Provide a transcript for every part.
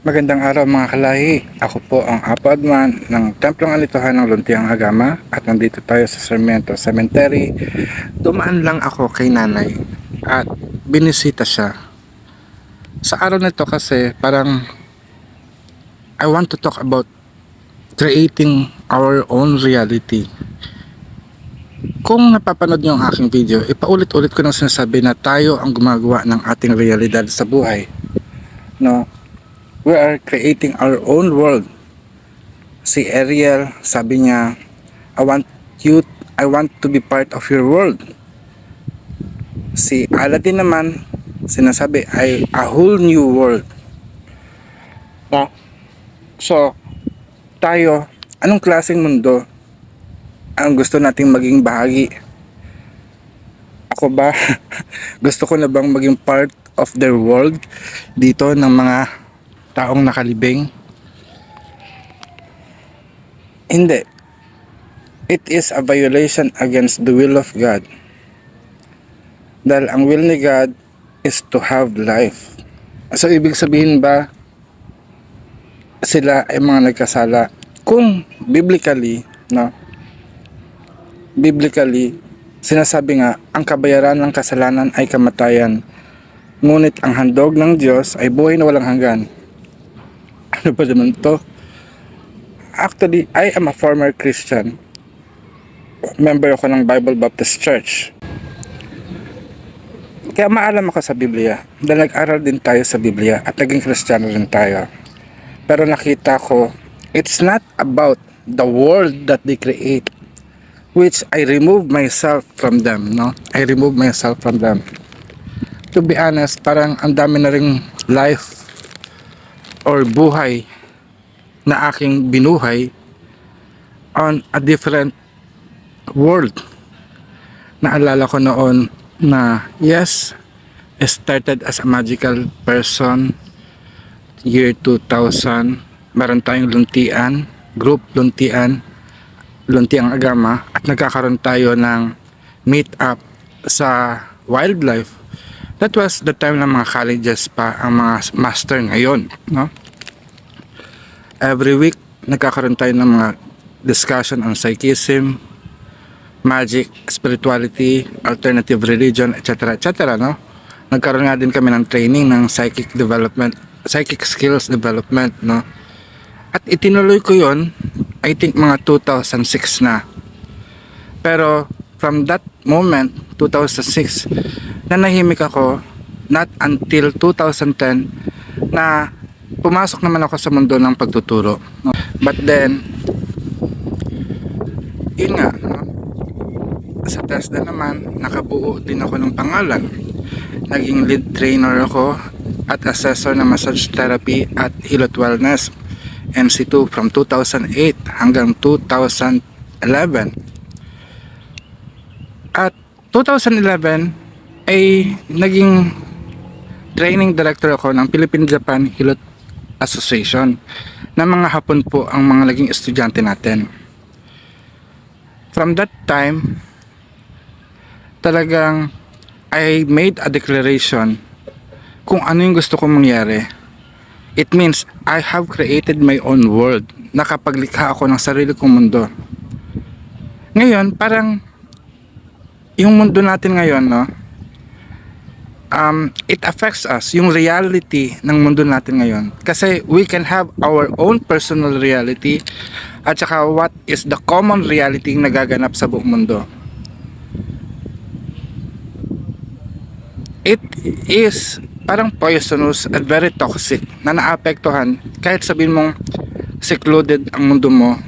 Magandang araw mga kalahi. Ako po ang Apo Adman ng Templong Alituhan ng Luntiang Agama at nandito tayo sa Sarmiento Cemetery. Dumaan lang ako kay nanay at binisita siya. Sa araw na ito kasi parang I want to talk about creating our own reality. Kung napapanood niyo ang aking video, ipaulit-ulit ko nang sinasabi na tayo ang gumagawa ng ating realidad sa buhay. No? We are creating our own world. Si Ariel, sabi niya, I want you, I want to be part of your world. Si Aladdin naman, sinasabi, ay a whole new world. No? So, tayo, anong klaseng mundo ang gusto nating maging bahagi? Ako ba, gusto ko na bang maging part of their world dito ng mga taong nakalibing? Hindi. It is a violation against the will of God. Dahil ang will ni God is to have life. So, ibig sabihin ba sila ay mga nagkasala? Kung biblically, no? Biblically, sinasabi nga, ang kabayaran ng kasalanan ay kamatayan. Ngunit ang handog ng Diyos ay buhay na walang hanggan ano ba naman to? Actually, I am a former Christian. Member ako ng Bible Baptist Church. Kaya maalam ako sa Biblia. Dahil nag-aral din tayo sa Biblia at naging Kristiyano rin tayo. Pero nakita ko, it's not about the world that they create which I remove myself from them, no? I remove myself from them. To be honest, parang ang dami na ring life or buhay na aking binuhay on a different world. Naalala ko noon na yes, I started as a magical person year 2000. Meron tayong luntian, group luntian, luntiang agama at nagkakaroon tayo ng meet up sa wildlife that was the time ng mga colleges pa ang mga master ngayon no every week nagkakaroon tayo ng mga discussion on psychism magic spirituality alternative religion etc etc no? Nagkaroon nga din kami ng training ng psychic development psychic skills development no? At itinuloy ko yon I think mga 2006 na. Pero from that moment 2006 nanahimik ako not until 2010 na pumasok naman ako sa mundo ng pagtuturo. But then yun nga no? sa TESDA naman nakabuo din ako ng pangalan. Naging lead trainer ako at assessor ng massage therapy at Hilot Wellness MC2 from 2008 hanggang 2011 at 2011 ay naging training director ako ng Philippine-Japan Hilot Association na mga hapon po ang mga naging estudyante natin. From that time, talagang I made a declaration kung ano yung gusto kong mangyari. It means I have created my own world. Nakapaglikha ako ng sarili kong mundo. Ngayon, parang yung mundo natin ngayon, no? Um, it affects us, yung reality ng mundo natin ngayon. Kasi we can have our own personal reality at saka what is the common reality na nagaganap sa buong mundo. It is parang poisonous at very toxic na naapektuhan kahit sabihin mong secluded ang mundo mo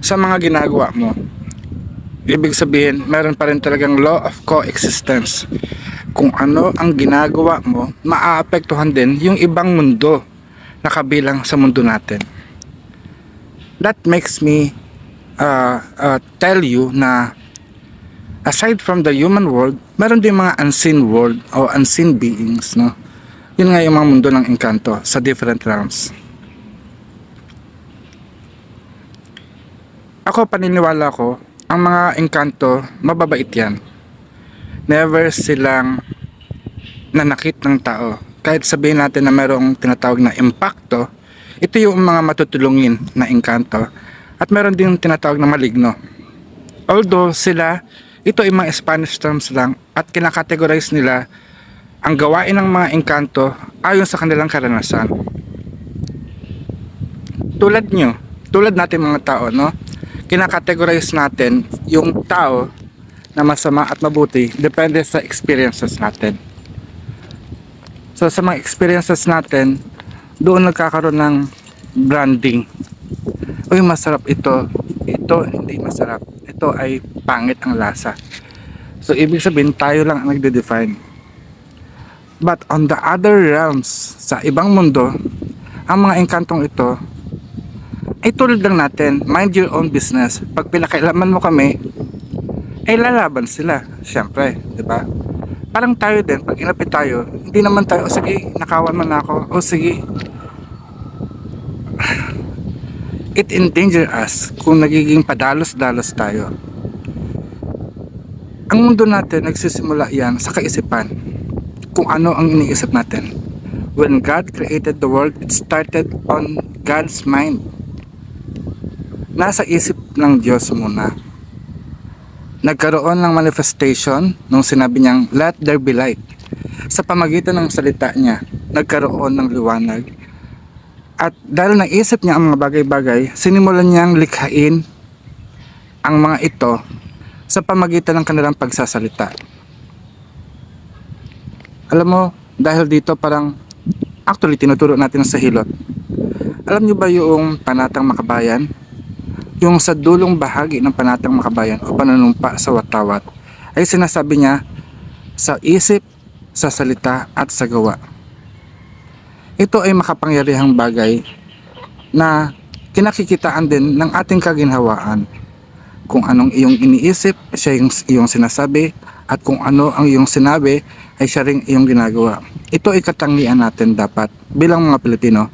sa mga ginagawa mo ibig sabihin meron pa rin talagang law of coexistence kung ano ang ginagawa mo maaapektuhan din yung ibang mundo na kabilang sa mundo natin. That makes me uh, uh, tell you na aside from the human world meron din mga unseen world o unseen beings no? Yun nga yung mga mundo ng engkanto sa different realms. Ako paniniwala ko ang mga engkanto mababait yan never silang nanakit ng tao kahit sabihin natin na mayroong tinatawag na impacto, ito yung mga matutulungin na engkanto at meron din tinatawag na maligno. Although sila, ito ay mga Spanish terms lang at kinakategorize nila ang gawain ng mga engkanto ayon sa kanilang karanasan. Tulad nyo, tulad natin mga tao, no? Kinakategorize natin yung tao na masama at mabuti depende sa experiences natin. So sa mga experiences natin, doon nagkakaroon ng branding. Uy, masarap ito. Ito, hindi masarap. Ito ay pangit ang lasa. So, ibig sabihin, tayo lang ang nagde-define. But on the other realms, sa ibang mundo, ang mga engkantong ito, ay tulad lang natin, mind your own business. Pag pinakailaman mo kami, ay lalaban sila. Siyempre, di ba? Parang tayo din, pag inapit tayo, hindi naman tayo, o sige, nakawan man ako, o sige, it endanger us kung nagiging padalos-dalos tayo. Ang mundo natin nagsisimula yan sa kaisipan. Kung ano ang iniisip natin. When God created the world, it started on God's mind. Nasa isip ng Diyos muna. Nagkaroon ng manifestation nung sinabi niyang, let there be light. Sa pamagitan ng salita niya, nagkaroon ng liwanag at dahil naisip niya ang mga bagay-bagay, sinimulan niyang likhain ang mga ito sa pamagitan ng kanilang pagsasalita. Alam mo, dahil dito parang actually tinuturo natin sa hilot. Alam niyo ba yung panatang makabayan? Yung sa dulong bahagi ng panatang makabayan o pananumpa sa watawat ay sinasabi niya sa isip, sa salita at sa gawa ito ay makapangyarihang bagay na kinakikitaan din ng ating kaginhawaan. Kung anong iyong iniisip, siya yung iyong sinasabi at kung ano ang iyong sinabi ay siya ring iyong ginagawa. Ito ay katangian natin dapat bilang mga Pilipino.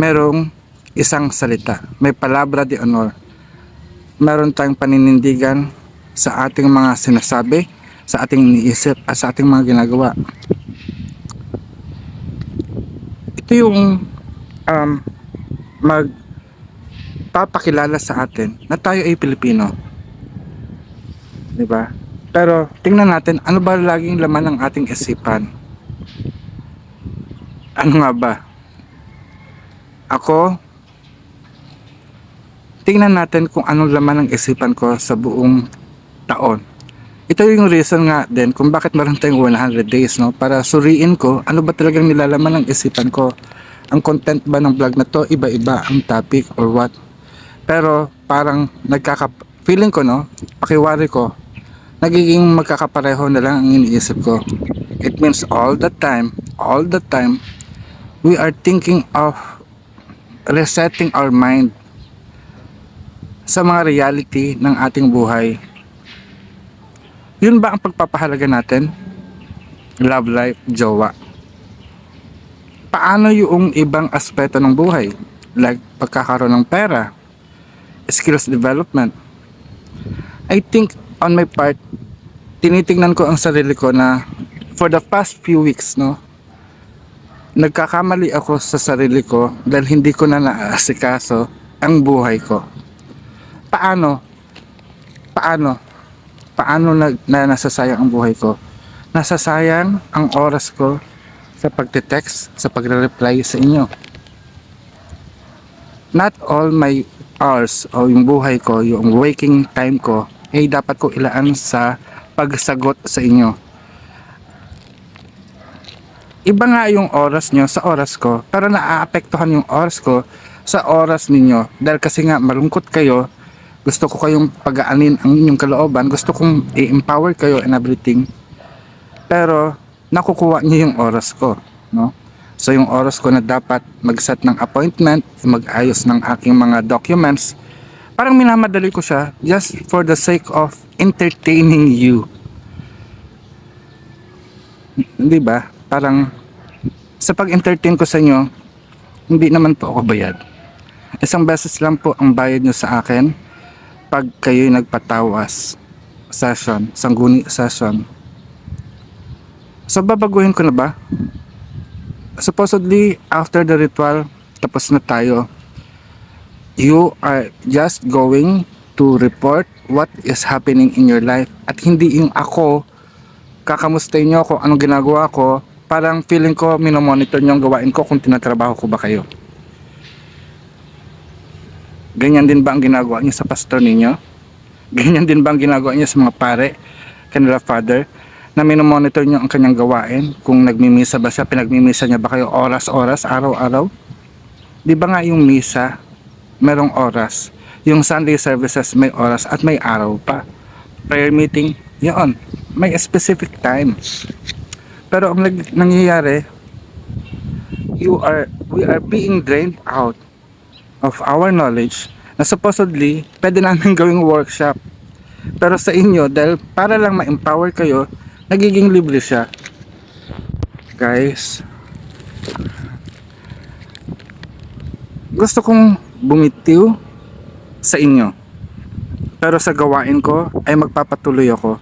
Merong isang salita, may palabra de honor. Meron tayong paninindigan sa ating mga sinasabi, sa ating iniisip at sa ating mga ginagawa ito yung um, magpapakilala sa atin na tayo ay Pilipino. 'Di ba? Pero tingnan natin ano ba laging laman ng ating isipan? Ano nga ba? Ako tingnan natin kung anong laman ng isipan ko sa buong taon. Ito yung reason nga din kung bakit meron tayong 100 days no para suriin ko ano ba talagang nilalaman ng isipan ko. Ang content ba ng vlog na to iba-iba ang topic or what. Pero parang nagkaka feeling ko no, pakiwari ko nagiging magkakapareho na lang ang iniisip ko. It means all the time, all the time we are thinking of resetting our mind sa mga reality ng ating buhay yun ba ang pagpapahalaga natin? Love life, jowa. Paano yung ibang aspeto ng buhay? Like pagkakaroon ng pera, skills development. I think on my part, tinitingnan ko ang sarili ko na for the past few weeks, no, nagkakamali ako sa sarili ko dahil hindi ko na naasikaso ang buhay ko. Paano? Paano? paano na, na nasasayang ang buhay ko. Nasasayang ang oras ko sa pagte-text, sa pagre-reply sa inyo. Not all my hours o yung buhay ko, yung waking time ko, ay dapat ko ilaan sa pagsagot sa inyo. Iba nga yung oras nyo sa oras ko, pero naaapektuhan yung oras ko sa oras ninyo. Dahil kasi nga malungkot kayo, gusto ko kayong pagaanin ang inyong kalooban. Gusto kong i-empower kayo and everything. Pero nakukuha niyo yung oras ko no? So yung oras ko na dapat mag-set ng appointment mag-ayos ng aking mga documents parang minamadali ko siya just for the sake of entertaining you. Hindi ba? Parang sa pag-entertain ko sa inyo hindi naman po ako bayad. Isang beses lang po ang bayad nyo sa akin pag kayo'y nagpatawas session, sangguni session. So babaguhin ko na ba? supposedly after the ritual tapos na tayo you are just going to report what is happening in your life at hindi yung ako kakamustahin nyo ako anong ginagawa ko parang feeling ko minomonitor nyo ang gawain ko kung tinatrabaho ko ba kayo ganyan din ba ang ginagawa nyo sa pastor ninyo? Ganyan din ba ang ginagawa nyo sa mga pare kanila father na minomonitor nyo ang kanyang gawain? Kung nagmimisa ba siya pinagmimisa niya ba kayo oras-oras araw-araw? Di ba nga yung misa merong oras. Yung Sunday services may oras at may araw pa. Prayer meeting yun. May specific time. Pero ang nangyayari you are we are being drained out of our knowledge na supposedly pwede namin gawing workshop. Pero sa inyo dahil para lang ma-empower kayo nagiging libre siya. Guys gusto kong bumitiw sa inyo. Pero sa gawain ko ay magpapatuloy ako.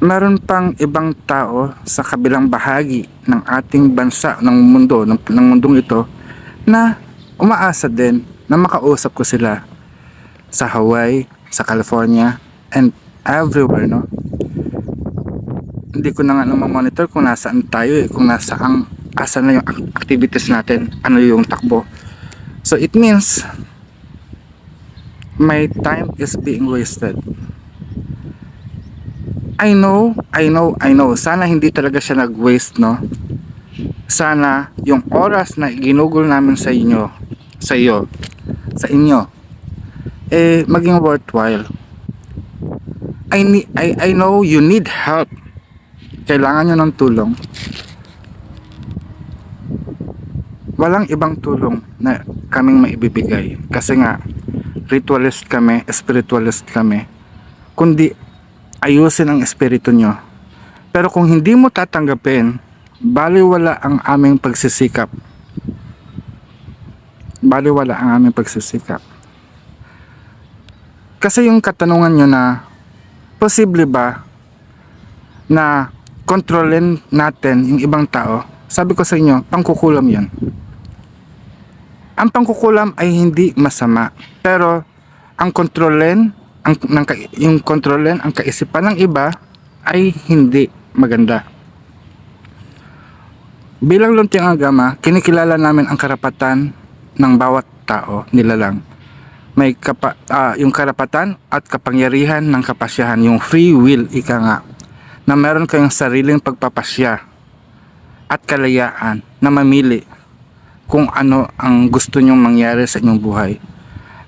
Meron pang ibang tao sa kabilang bahagi ng ating bansa ng mundo ng, ng mundong ito na umaasa din na makausap ko sila sa Hawaii, sa California and everywhere no hindi ko na nga naman monitor kung nasaan tayo eh kung nasaan asan na yung ac- activities natin ano yung takbo so it means my time is being wasted I know, I know, I know. Sana hindi talaga siya nag-waste, no? Sana yung oras na ginugol namin sa inyo, sa iyo, sa inyo, eh, maging worthwhile. I, need, I, I know you need help. Kailangan nyo ng tulong. Walang ibang tulong na kaming maibibigay. Kasi nga, ritualist kami, spiritualist kami. Kundi ayusin ang espiritu nyo. Pero kung hindi mo tatanggapin, baliwala ang aming pagsisikap. Baliwala ang aming pagsisikap. Kasi yung katanungan nyo na, posible ba na kontrolin natin yung ibang tao? Sabi ko sa inyo, pangkukulam yan. Ang pangkukulam ay hindi masama. Pero, ang kontrolin ang ng, yung kontrolin ang kaisipan ng iba ay hindi maganda. Bilang luntiang agama, kinikilala namin ang karapatan ng bawat tao nila lang. May kapa, ah, yung karapatan at kapangyarihan ng kapasyahan, yung free will, ika nga, na meron kayong sariling pagpapasya at kalayaan na mamili kung ano ang gusto nyong mangyari sa inyong buhay.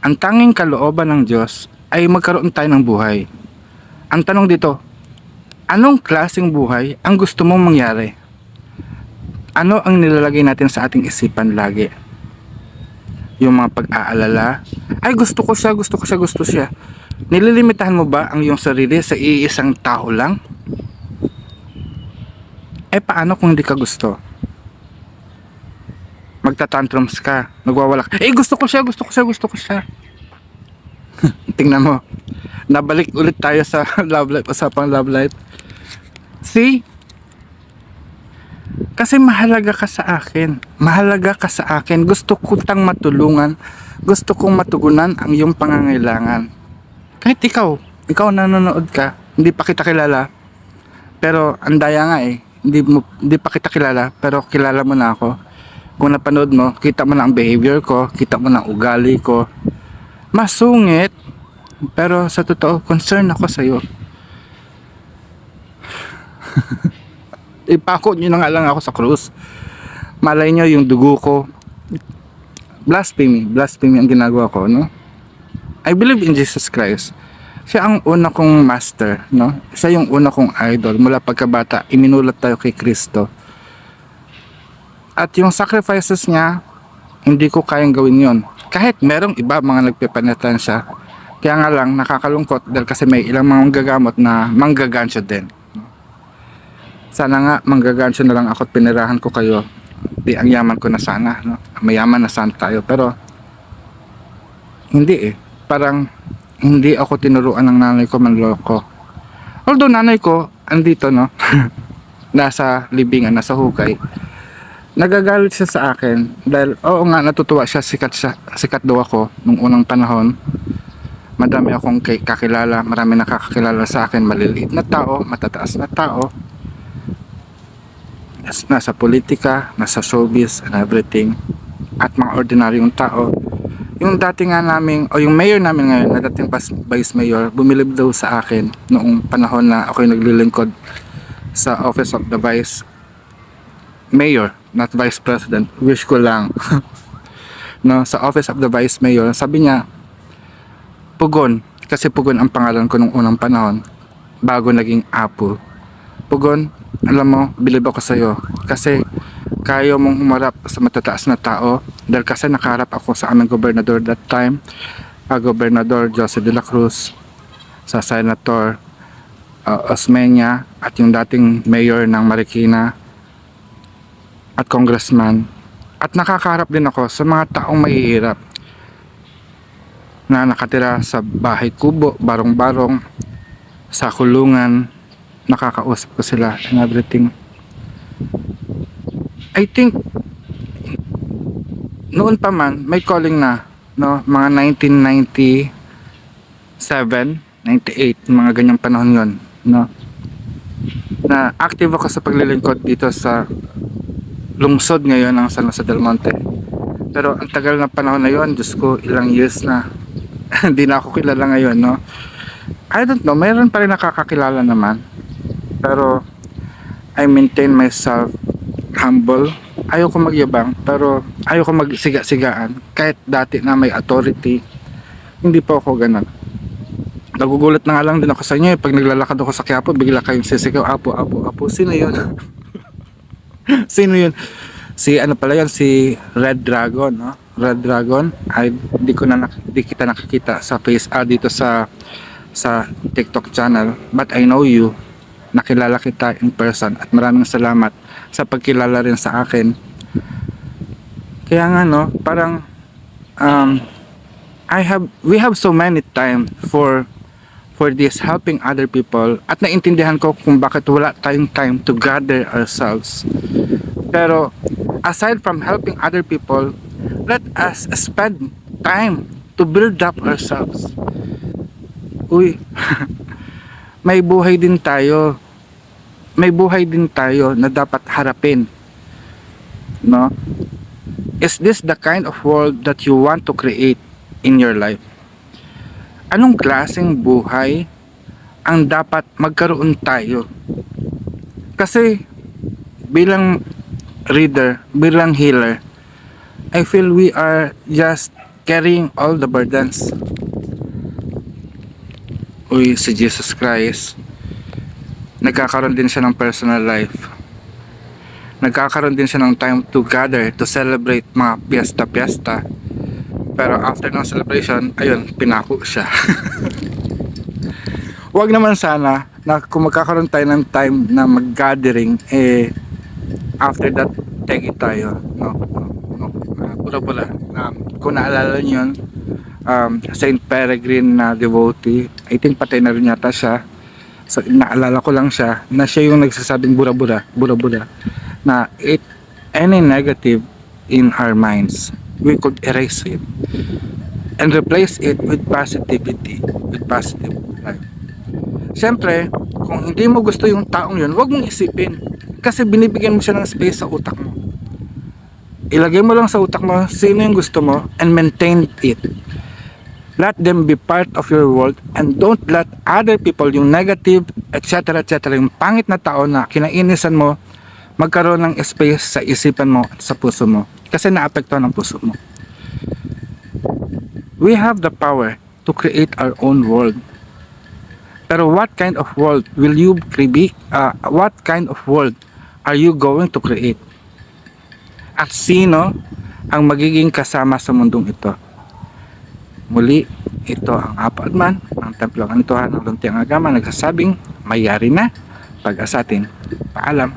Ang tanging kalooban ng Diyos ay magkaroon tayo ng buhay. Ang tanong dito, anong klaseng buhay ang gusto mong mangyari? Ano ang nilalagay natin sa ating isipan lagi? Yung mga pag-aalala, ay gusto ko siya, gusto ko siya, gusto siya. Nililimitahan mo ba ang iyong sarili sa iisang tao lang? Eh paano kung hindi ka gusto? Magtatantrums ka, nagwawala ka. Eh gusto ko siya, gusto ko siya, gusto ko siya. Tingnan mo. Nabalik ulit tayo sa love life, usapang love life. See? Kasi mahalaga ka sa akin. Mahalaga ka sa akin. Gusto ko tang matulungan. Gusto kong matugunan ang iyong pangangailangan. Kahit ikaw, ikaw nanonood ka, hindi pa kita kilala. Pero ang daya nga eh, hindi, mo, hindi pa kita kilala, pero kilala mo na ako. Kung napanood mo, kita mo na ang behavior ko, kita mo na ang ugali ko, masungit pero sa totoo concern ako sa iyo ipako nyo na nga lang ako sa krus. Malay nyo yung dugo ko. Blasphemy. Blasphemy ang ginagawa ko no? I believe in Jesus Christ. Siya ang una kong master no? Siya yung una kong idol mula pagkabata. Iminulat tayo kay Kristo. At yung sacrifices niya hindi ko kayang gawin yon kahit merong iba mga nagpepanatan siya. Kaya nga lang nakakalungkot dahil kasi may ilang mga gagamot na manggagansyo din sana nga manggagansyo na lang ako at pinirahan ko kayo. Di ang yaman ko na sana no? mayaman na sana tayo. Pero hindi eh. Parang hindi ako tinuruan ng nanay ko manloko although nanay ko andito no? Nasa libingan nasa hukay. Nagagalit siya sa akin dahil oo nga natutuwa siya sikat siya sikat daw ako nung unang panahon. Madami akong kakilala marami nakakakilala sa akin maliliit na tao matataas na tao nasa politika nasa showbiz and everything at mga ordinaryong tao yung dati nga namin o yung mayor namin ngayon na dating vice mayor bumilib daw sa akin noong panahon na ako'y naglilingkod sa office of the vice mayor, not vice president. Wish ko lang. no, sa office of the vice mayor, sabi niya, Pugon, kasi Pugon ang pangalan ko nung unang panahon, bago naging Apo. Pugon, alam mo, bilib ako sa'yo. Kasi, kaya mong humarap sa matataas na tao, dahil kasi nakaharap ako sa aming gobernador that time, uh, Gobernador Jose de la Cruz, sa Senator uh, Osmeña, at yung dating mayor ng Marikina, at congressman at nakakaharap din ako sa mga taong mahihirap na nakatira sa bahay kubo, barong-barong, sa kulungan, nakakausap ko sila and everything. I think noon pa man may calling na no mga 1997 98 mga ganyang panahon yon no na active ako sa paglilingkod dito sa lungsod ngayon ng San Jose del Monte. Pero ang tagal na panahon na yon, Diyos ko, ilang years na. Hindi na ako kilala ngayon, no? I don't know, mayroon pa rin nakakakilala naman. Pero, I maintain myself humble. Ayoko magyabang, pero ayoko magsiga-sigaan. Kahit dati na may authority, hindi po ako ganun. Nagugulat na nga lang din ako sa inyo eh. Pag naglalakad ako sa Quiapo, bigla kayong sisigaw, apo, apo, apo. Sino yun? Sino yun? Si ano pala yun? Si Red Dragon, no? Red Dragon. Ay, di ko na di kita nakikita sa face ah, dito sa sa TikTok channel. But I know you. Nakilala kita in person at maraming salamat sa pagkilala rin sa akin. Kaya nga no, parang um, I have we have so many time for for this helping other people at naintindihan ko kung bakit wala tayong time to gather ourselves. Pero aside from helping other people, let us spend time to build up ourselves. Uy, may buhay din tayo. May buhay din tayo na dapat harapin. No? Is this the kind of world that you want to create in your life? Anong klaseng buhay ang dapat magkaroon tayo? Kasi bilang reader, bilang healer, I feel we are just carrying all the burdens. Uy, si Jesus Christ, nagkakaroon din siya ng personal life. Nagkakaroon din siya ng time to gather, to celebrate mga piyesta-piyesta. Pero after ng celebration, ayun, pinako siya. Huwag naman sana na kung magkakaroon tayo ng time na mag-gathering, eh, after that, take it tayo. No, no, no. Uh, pula-pula. Um, kung naalala niyo yun, um, Saint Peregrine na devotee, I think patay na rin yata siya. So, naalala ko lang siya na siya yung nagsasabing bura-bura, bura-bura, na it, any negative in our minds, we could erase it and replace it with positivity, with positive life. Siyempre, kung hindi mo gusto yung taong yun, huwag mong isipin. Kasi binibigyan mo siya ng space sa utak mo. Ilagay mo lang sa utak mo sino yung gusto mo and maintain it. Let them be part of your world and don't let other people, yung negative, etc. etc. yung pangit na tao na kinainisan mo, magkaroon ng space sa isipan mo at sa puso mo. Kasi naapektuhan ang puso mo. We have the power to create our own world. Pero what kind of world will you create? Uh, what kind of world are you going to create? At sino ang magiging kasama sa mundong ito? Muli, ito ang apadman ng Templo Kanituhan ng Luntiang Agama nagsasabing mayari na pag-asatin. Paalam.